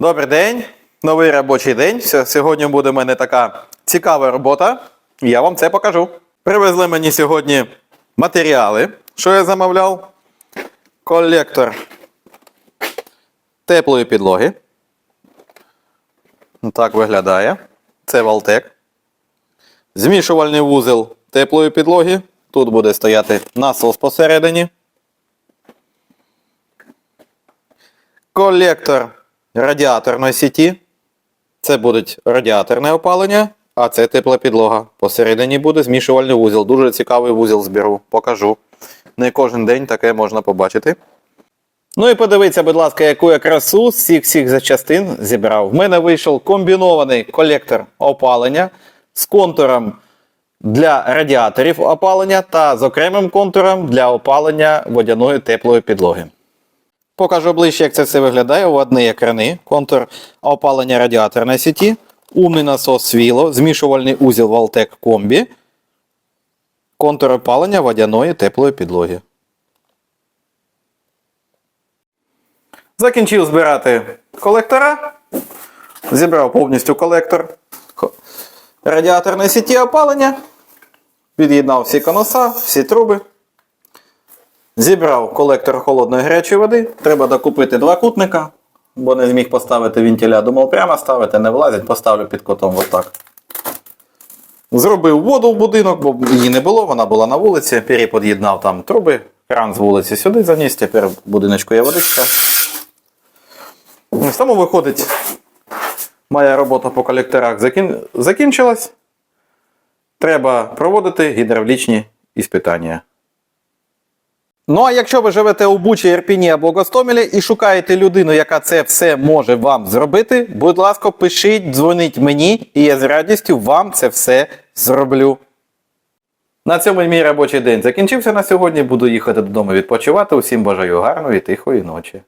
Добрий день, новий робочий день. Сьогодні буде в мене така цікава робота. Я вам це покажу. Привезли мені сьогодні матеріали, що я замовляв. Колектор теплої підлоги. Так виглядає. Це Валтек. Змішувальний вузол теплої підлоги. Тут буде стояти насос посередині. Колектор радіаторної сіті. Це буде радіаторне опалення, а це тепла підлога. Посередині буде змішувальний вузол. Дуже цікавий вузол зберу. Покажу. Не кожен день таке можна побачити. Ну і подивіться, будь ласка, яку я красу з всіх всіх запчастин зібрав. В мене вийшов комбінований колектор опалення з контуром для радіаторів опалення та з окремим контуром для опалення водяної теплої підлоги. Покажу ближче, як це все виглядає. У одні екрани, контур опалення радіаторної сіті, умний насос свіло, змішувальний узіл Валтек комбі, контур опалення водяної теплої підлоги. Закінчив збирати колектора. Зібрав повністю колектор радіаторної сіті опалення. Під'єднав всі конуса, всі труби. Зібрав колектор холодної гарячої води. Треба докупити два кутника, бо не зміг поставити вентиля. Думав, прямо ставити, не влазить, поставлю під котом отак. Зробив воду в будинок, бо її не було, вона була на вулиці. Перепод'єднав там труби, кран з вулиці сюди заніс, тепер в будиночку є водичка. Тому виходить, моя робота по колекторах закін... закінчилась. Треба проводити гідравлічні іспитання. Ну а якщо ви живете у Бучі, Ірпіні або Гостомелі і шукаєте людину, яка це все може вам зробити, будь ласка, пишіть, дзвоніть мені, і я з радістю вам це все зроблю. На цьому мій робочий день закінчився на сьогодні. Буду їхати додому відпочивати. Усім бажаю гарної тихої ночі.